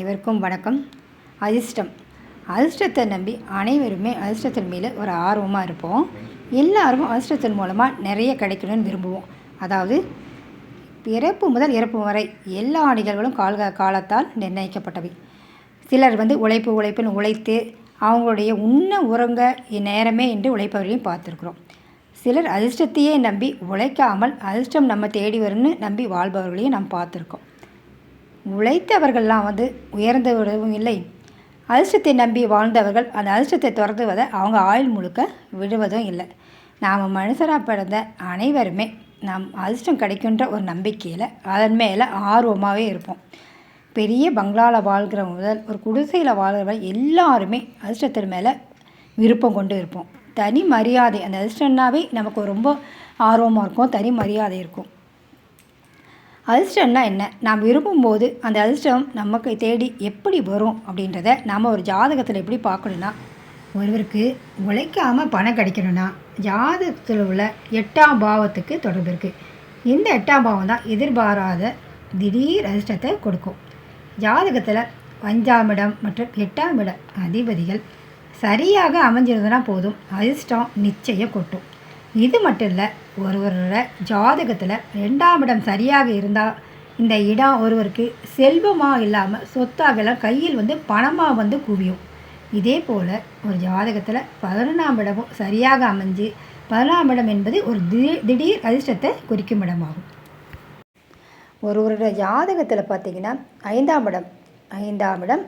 அனைவருக்கும் வணக்கம். அதிர்ஷ்டம். அதிர்ஷ்டத்தை நம்பி அனைவருமே அதிர்ஷ்டத்தின் மேலே ஒரு ஆர்வமாக இருப்போம். எல்லாரும் அதிர்ஷ்டத்தின் மூலமாக நிறைய கிடைக்கணும்னு விரும்புவோம். அதாவது பிறப்பு முதல் இறப்பு வரை எல்லா நிகழ்வுகளும் கால காலத்தால் நிர்ணயிக்கப்பட்டவை. சிலர் வந்து உழைப்பு உழைப்புன்னு உழைத்து அவங்களுடைய உண்ண உறங்க நேரமே என்று உழைப்பவர்களையும் பார்த்துருக்குறோம். சிலர் அதிர்ஷ்டத்தையே நம்பி உழைக்காமல் அதிர்ஷ்டம் நம்ம தேடி வரும்னு நம்பி வாழ்பவர்களையும் நாம் பார்த்துருக்கோம். உழைத்தவர்கள்லாம் வந்து உயர்ந்து விடவும் இல்லை. அதிர்ஷ்டத்தை நம்பி வாழ்ந்தவர்கள் அந்த அதிர்ஷ்டத்தை துரத்துவதை அவங்க ஆயுள் முழுக்க விடுவதும் இல்லை. நாம் மனுஷராக பிறந்த அனைவருமே நாம் அதிர்ஷ்டம் கிடைக்குன்ற ஒரு நம்பிக்கையில் அதன் மேலே ஆர்வமாகவே இருப்போம். பெரிய பங்களாவில் வாழ்கிற முதல் ஒரு குடிசையில் வாழ்கிறவங்க எல்லாருமே அதிர்ஷ்டத்தின் மேலே விருப்பம் கொண்டு இருப்போம். தனி மரியாதை அந்த அதிர்ஷ்டம்னாவே நமக்கு ரொம்ப ஆர்வமாக இருக்கும். தனி மரியாதை இருக்கும். அதிர்ஷ்டம்னா என்ன? நாம் விரும்பும்போது அந்த அதிர்ஷ்டம் நமக்கு தேடி எப்படி வரும் அப்படின்றத நாம் ஒரு ஜாதகத்தில் எப்படி பார்க்கணுன்னா ஒருவருக்கு உழைக்காமல் பணம் கிடைக்கணும்னா ஜாதகத்தில் உள்ள எட்டாம் பாவத்துக்கு தொடர்பு இருக்குது இந்த எட்டாம் பாவம் தான் எதிர்பாராத திடீர் அதிர்ஷ்டத்தை கொடுக்கும். ஜாதகத்தில் அஞ்சாம் இடம் மற்றும் எட்டாம் இட அதிபதிகள் சரியாக அமைஞ்சிருந்தனா போதும் அதிர்ஷ்டம் நிச்சயம் கொட்டும். இது மட்டும் இல்லை ஒருவரோட ஜாதகத்தில் ரெண்டாம் இடம் சரியாக இருந்தால் இந்த இடம் ஒருவருக்கு செல்வமாக இல்லாமல் சொத்தாகலாம் கையில் வந்து பணமாக வந்து குவியும். இதே போல் ஒரு ஜாதகத்தில் பதினொன்றாம் இடமும் சரியாக அமைஞ்சு பதினொன்றாம் இடம் என்பது ஒரு திடீர் திடீர் அதிர்ஷ்டத்தை குறிக்கும் இடமாகும். ஒருவரோட ஜாதகத்தில் பார்த்தீங்கன்னா ஐந்தாம் இடம் ஐந்தாம் இடம்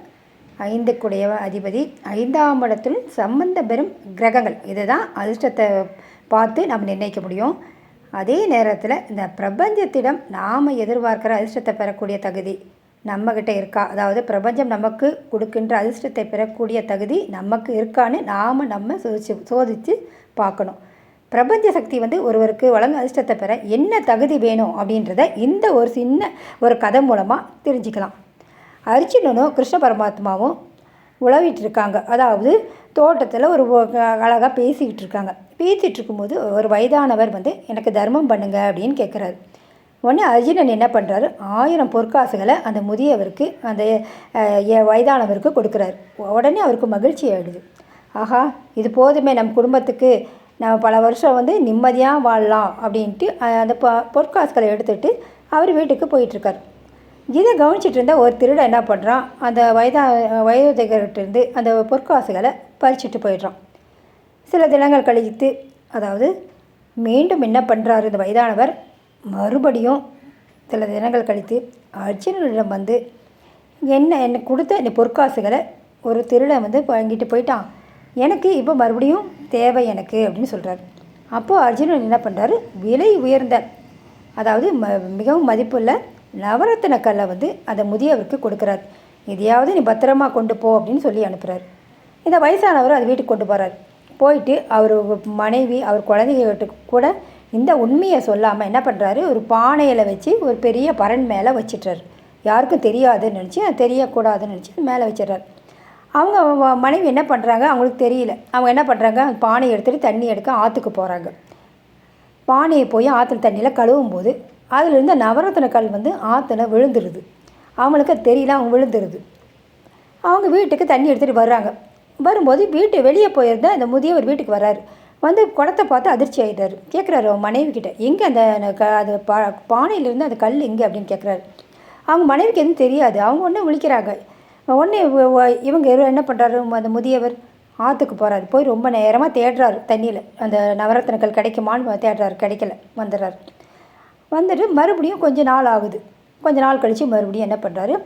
ஐந்துக்குடைய அதிபதி. ஐந்தாம் இடத்தில் சம்பந்த பெறும் கிரகங்கள். இதுதான் அதிர்ஷ்டத்தை பார்த்து நம்ம நிர்ணயிக்க முடியும். அதே நேரத்தில் இந்த பிரபஞ்சத்திடம் நாம் எதிர்பார்க்குற அதிர்ஷ்டத்தை பெறக்கூடிய தகுதி நம்மக்கிட்ட இருக்கா? அதாவது பிரபஞ்சம் நமக்கு கொடுக்கின்ற அதிர்ஷ்டத்தை பெறக்கூடிய தகுதி நமக்கு இருக்கான்னு நாம் நம்ம சோதிச்சு சோதித்து பார்க்கணும். பிரபஞ்ச சக்தி வந்து ஒருவருக்கு வழங்க அதிர்ஷ்டத்தை பெற என்ன தகுதி வேணும் அப்படின்றத இந்த ஒரு சின்ன ஒரு கதை மூலமாக தெரிஞ்சுக்கலாம். அர்ஜுனனும் கிருஷ்ண பரமாத்மாவும் உழவிட்டு இருக்காங்க அதாவது தோட்டத்தில் ஒரு அழகாக பேசிக்கிட்டு இருக்காங்க பேசிகிட்டு இருக்கும்போது ஒரு வயதானவர் வந்து எனக்கு தர்மம் பண்ணுங்க அப்படின்னு கேட்குறாரு உடனே அர்ஜுனன் என்ன பண்ணுறாரு ஆயிரம் பொற்காசுகளை அந்த முதியவருக்கு அந்த வயதானவருக்கு கொடுக்குறாரு. உடனே அவருக்கு மகிழ்ச்சி ஆகிடுது ஆஹா இது போதுமே நம் குடும்பத்துக்கு. நம்ம பல வருஷம் வந்து நிம்மதியாக வாழலாம் அப்படின்ட்டு அந்த பொற்காசுகளை எடுத்துகிட்டு அவர் வீட்டுக்கு போயிட்டுருக்கார். இதை கவனிச்சிட்டு இருந்தால் ஒரு திருடன் என்ன பண்ணுறான் அந்த வயதா வயோதிகர்கிட்டேருந்து அந்த பொற்காசுகளை பறிச்சுட்டு போயிடுறான். சில தினங்கள் கழித்து அதாவது மீண்டும் என்ன பண்ணுறாரு இந்த வயதானவர்? மறுபடியும் சில தினங்கள் கழித்து அர்ஜுனனிடம் வந்து என்ன எனக்கு கொடுத்த இந்த பொற்காசுகளை ஒரு திருடன் வந்து வாங்கிட்டு போயிட்டான். எனக்கு இப்போ மறுபடியும் தேவை எனக்கு அப்படின்னு சொல்கிறார் அப்போது அர்ஜுனன் என்ன பண்ணுறாரு விலை உயர்ந்த அதாவது ம மிகவும் மதிப்புள்ள நவரத்தின கல்லை வந்து அதை முதியவருக்கு கொடுக்குறார். எதையாவது நீ பத்திரமா கொண்டு போ அப்படின்னு சொல்லி அனுப்புகிறார் இந்த வயசானவர் அது வீட்டுக்கு கொண்டு போகிறார் போயிட்டு அவர் மனைவி அவர் குழந்தைகிட்ட கூட இந்த உண்மையை சொல்லாமல் என்ன பண்ணுறாரு ஒரு பானையில் வச்சு ஒரு பெரிய பரன் மேலே வச்சிட்றாரு. யாருக்கும் தெரியாதுன்னு நினச்சி தெரியக்கூடாதுன்னு நினச்சி மேலே வச்சிடுறாரு. அவங்க மனைவி என்ன பண்ணுறாங்க அவங்களுக்கு தெரியல. அவங்க என்ன பண்ணுறாங்க பானையை எடுத்துகிட்டு தண்ணி எடுக்க ஆற்றுக்கு போகிறாங்க பானையை போய் ஆற்றுல தண்ணியில் கழுவும் போது அதிலிருந்து இருந்த நவரத்ன கல் வந்து ஆற்றுல விழுந்துருது. அவங்களுக்கு தெரியல அவங்க விழுந்துருது. அவங்க வீட்டுக்கு தண்ணி எடுத்துகிட்டு வர்றாங்க. வரும்போது வீட்டு வெளியே போயிருந்தால் அந்த முதியவர் வீட்டுக்கு வர்றாரு. வந்து குடத்தை பார்த்து அதிர்ச்சி ஆகிட்டார் கேட்குறாரு அவன் மனைவி கிட்ட எங்கே அந்த க அது பா பானையிலேருந்து அந்த கல் எங்கே? அப்படின்னு கேட்குறாரு அவங்க மனைவிக்கு எதுவும் தெரியாது. அவங்க ஒன்று விழிக்கிறாங்க. உடனே இவங்க என்ன பண்ணுறாரு அந்த முதியவர் ஆற்றுக்கு போகிறாரு போய் ரொம்ப நேரமாக தேடுறாரு தண்ணியில். அந்த நவரத்னங்கள் கிடைக்குமான்னு தேடுறாரு. கிடைக்கல. வந்துடுறாரு. வந்துட்டு மறுபடியும் கொஞ்ச நாள் ஆகுது. கொஞ்ச நாள் கழித்து மறுபடியும் என்ன பண்ணுறாரு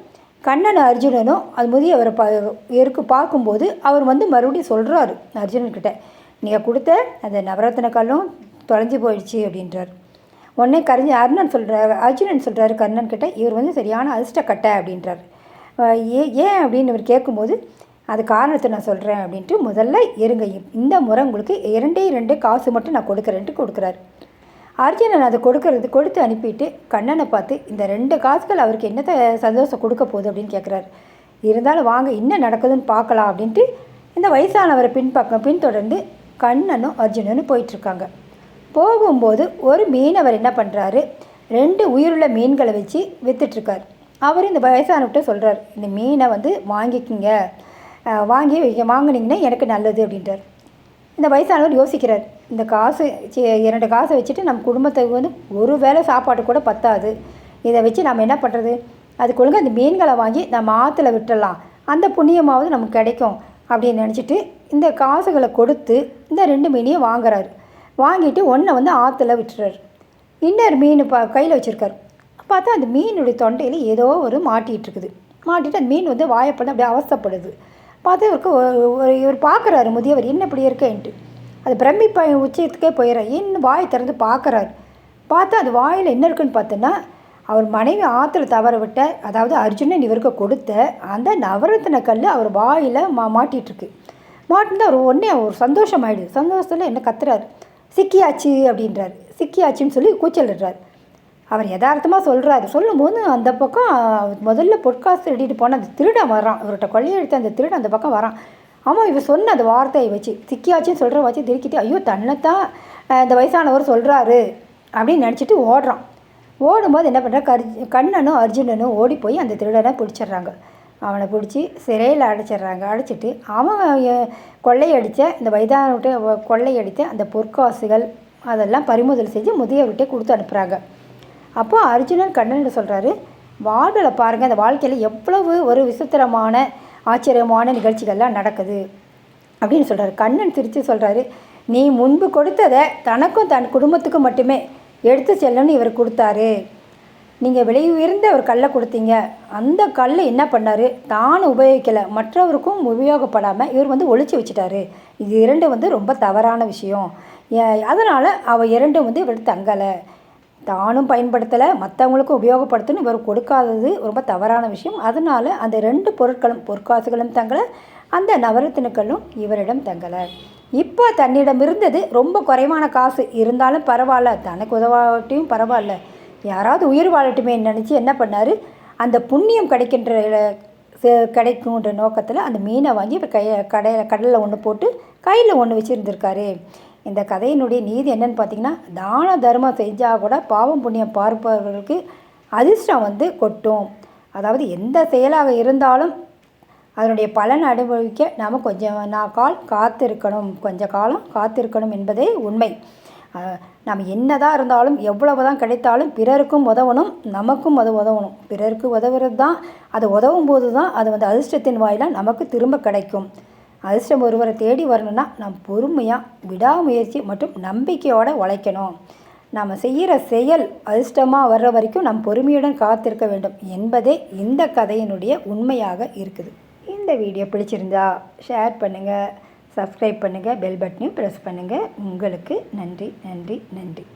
கண்ணன் அர்ஜுனனும் அது முதியவரை பா இருக்கு பார்க்கும்போது அவர் வந்து மறுபடியும் சொல்கிறாரு அர்ஜுனன்கிட்ட நீங்கள் கொடுத்த அந்த நவரத்ன கல்லும் தொலைஞ்சி போயிடுச்சு அப்படின்றார். உடனே கரிஞ்சு அர்ணன் சொல்கிறார் அர்ஜுனன் சொல்கிறாரு கர்ணன் கிட்ட இவர் வந்து சரியான அதிர்ஷ்டக்கட்டை அப்படின்றார். ஏ ஏன் அப்படின்னு இவர் கேட்கும்போது அது காரணத்தை நான் சொல்கிறேன் அப்படின்ட்டு முதல்ல இருங்க இந்த முறை உங்களுக்கு இரண்டே இரண்டு காசு மட்டும் நான் கொடுக்குறேன்ட்டு கொடுக்குறாரு. அர்ஜுனன் அதை கொடுக்கறது கொடுத்து அனுப்பிட்டு கண்ணனை பார்த்து இந்த ரெண்டு காசுகள் அவருக்கு என்னத்தை சந்தோஷம் கொடுக்க போகுது அப்படின்னு கேட்குறாரு இருந்தாலும் வாங்க என்ன நடக்குதுன்னு பார்க்கலாம் அப்படின்ட்டு இந்த வயசானவரை பின்பக்கம் பின்தொடர்ந்து கண்ணனும் அர்ஜுனனும் போயிட்டுருக்காங்க. போகும்போது ஒரு மீனவர் என்ன பண்ணுறாரு ரெண்டு உயிருள்ள மீன்களை வச்சு விற்றுட்ருக்கார் அவர் இந்த வயசானவர்கிட்ட சொல்கிறார் இந்த மீனை வந்து வாங்கிக்கிங்க. வாங்கி வாங்கினீங்கன்னா எனக்கு நல்லது அப்படின்றார். இந்த வயசானவர் யோசிக்கிறார் இந்த காசு இரண்டு காசை வச்சுட்டு நம்ம குடும்பத்துக்கு வந்து ஒரு வேளை சாப்பாடு கூட பத்தாது. இதை வச்சு நம்ம என்ன பண்ணுறது அதுக்கு ஒழுங்கா அந்த மீன்களை வாங்கி நம்ம ஆற்றுல விட்டுடலாம். அந்த புண்ணியமாவது நமக்கு கிடைக்கும் அப்படின்னு நினச்சிட்டு இந்த காசுகளை கொடுத்து இந்த ரெண்டு மீனையும் வாங்குறாரு. வாங்கிட்டு ஒன்றை வந்து ஆற்றுல விட்டுறாரு. இன்னொரு மீன் ப கையில் வச்சுருக்காரு. பார்த்தா அந்த மீனுடைய தொண்டையில் ஏதோ ஒரு மாட்டிகிட்டு இருக்குது. மாட்டிட்டு அந்த மீன் வந்து வாயப்பட அப்படியே அவசப்படுது. பார்த்து இவருக்கு ஒரு- ஒரு இவர் பார்க்குறாரு முதியவர் என்ன இப்படி இருக்கேன்ட்டு அது பிரமிப்ப உச்சத்துக்கே போயிடுறாரு இன்னும் வாய் திறந்து பார்க்குறாரு பார்த்தா அது வாயில் என்ன இருக்குன்னு பார்த்தோன்னா அவர் மனைவி ஆற்றுல தவற விட்ட அதாவது அர்ஜுனன் இவருக்கு கொடுத்த அந்த நவரத்தின கல் அவர் வாயில் மா மாட்டிகிட்ருக்கு மாட்டிருந்து அவர் உடனே ஒரு சந்தோஷம் ஆயிடுது சந்தோஷத்தில் என்ன கத்துறாரு? சிக்கியாச்சு அப்படின்றாரு. சிக்கியாச்சுன்னு சொல்லி கூச்சலிடுறாரு. அவர் யதார்த்தமாக சொல்கிறாரு சொல்லும்போது அந்த பக்கம் முதல்ல பொற்காசு எடுத்துகிட்டு போன அந்த திருடன் வரான் இவர்கிட்ட கொள்ளையடித்த அந்த திருடன் அந்த பக்கம் வரான் ஆமாம் இவர் சொன்ன அந்த வார்த்தையை வச்சு சிக்கியாச்சுன்னு சொல்கிற வச்சு திருக்கிட்டு ஐயோ தன்னைத்தான் இந்த வயசானவர் சொல்கிறாரு அப்படின்னு நினச்சிட்டு ஓடுறான். ஓடும்போது என்ன பண்ணுறா கர் கண்ணனும் அர்ஜுனனும் ஓடி போய் அந்த திருடனை பிடிச்சிடுறாங்க. அவனை பிடிச்சி சிறையில் அடைச்சிடுறாங்க. அடைச்சிட்டு அவன் கொள்ளையடித்த இந்த வயதானவர்கிட்ட கொள்ளையடித்த அந்த பொற்காசுகள் அதெல்லாம் பறிமுதல் செஞ்சு முதியவர்கிட்ட கொடுத்து அனுப்புகிறாங்க அப்போ அர்ஜுனன் கண்ணன் சொல்கிறாரு வாழ்வில் பாருங்கள் அந்த வாழ்க்கையில் எவ்வளவு ஒரு விசித்திரமான ஆச்சரியமான நிகழ்ச்சிகள்லாம் நடக்குது. அப்படின்னு சொல்கிறாரு கண்ணன் திருச்சி சொல்கிறாரு நீ முன்பு கொடுத்ததை தனக்கும் தன் குடும்பத்துக்கும் மட்டுமே எடுத்து செல்லணும்னு இவர் கொடுத்தாரு. நீங்கள் விலை உயர்ந்த ஒரு கல்லை கொடுத்தீங்க. அந்த கல்லை என்ன பண்ணார்? தான் உபயோகிக்கலை. மற்றவருக்கும் உபயோகப்படாமல் இவர் வந்து ஒழிச்சு வச்சுட்டாரு. இது இரண்டு வந்து ரொம்ப தவறான விஷயம். அதனால் அவள் இரண்டும் வந்து இவர் தங்கலை. தானும் பயன்படுத்தலை மற்றவங்களுக்கும் உபயோகப்படுத்தணும் இவர் கொடுக்காதது ரொம்ப தவறான விஷயம். அதனால் அந்த ரெண்டு பொருட்களும் பொற்காசுகளும் தங்கலை அந்த நவரத்தினுக்களும் இவரிடம் தங்கலை. இப்போ தன்னிடம் இருந்தது ரொம்ப குறைவான காசு. இருந்தாலும் பரவாயில்ல தனக்கு உதவாட்டியும் பரவாயில்ல. யாராவது உயிர் வாழட்டுமே நினச்சி என்ன பண்ணார்? அந்த புண்ணியம் கிடைக்கின்ற கிடைக்குன்ற நோக்கத்தில் அந்த மீனை வாங்கி இப்போ கையை கடையில் கடலில் ஒன்று போட்டு கையில் ஒன்று வச்சுருந்துருக்காரு. இந்த கதையினுடைய நீதி என்னன்னு பார்த்தீங்கன்னா தான தர்மம் செஞ்சால் கூட பாவம் புண்ணியம் பார்ப்பவர்களுக்கு அதிர்ஷ்டம் வந்து கொட்டும். அதாவது எந்த செயலாக இருந்தாலும் அதனுடைய பலன் அனுபவிக்க நாம் கொஞ்சம் நான் கால் காத்திருக்கணும். கொஞ்ச காலம் காத்திருக்கணும் என்பதே உண்மை. நாம் என்னதான் இருந்தாலும் எவ்வளவு தான் கிடைத்தாலும் பிறருக்கும் உதவணும் நமக்கும் அது உதவணும். பிறருக்கு உதவுறது தான் அது உதவும் போது தான் அது வந்து அதிர்ஷ்டத்தின் வாயிலாக நமக்கு திரும்ப கிடைக்கும். அதிர்ஷ்டம் ஒருவரை தேடி வரணும்னா நாம் பொறுமையாக விடாமுயற்சி மற்றும் நம்பிக்கையோடு உழைக்கணும். நாம் செய்கிற செயல் அதிர்ஷ்டமாக வர்ற வரைக்கும் நாம் பொறுமையுடன் காத்திருக்க வேண்டும் என்பதே இந்த கதையினுடைய உண்மையாக இருக்குது. இந்த வீடியோ பிடிச்சிருந்தா ஷேர் பண்ணுங்கள் சப்ஸ்கிரைப் பண்ணுங்கள் பெல் பட்டனையும் ப்ரெஸ் பண்ணுங்கள் உங்களுக்கு நன்றி நன்றி நன்றி.